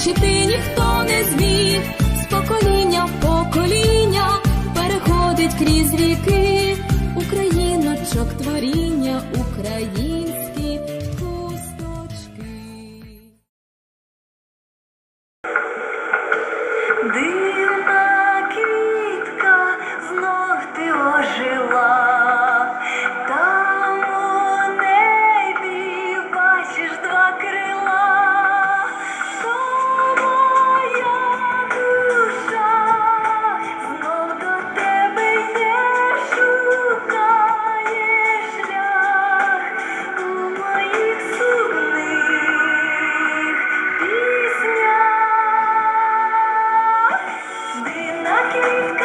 залишити ніхто не зміг, з покоління в покоління переходить крізь ріки Україночок творіння українські кусточки. Thank you.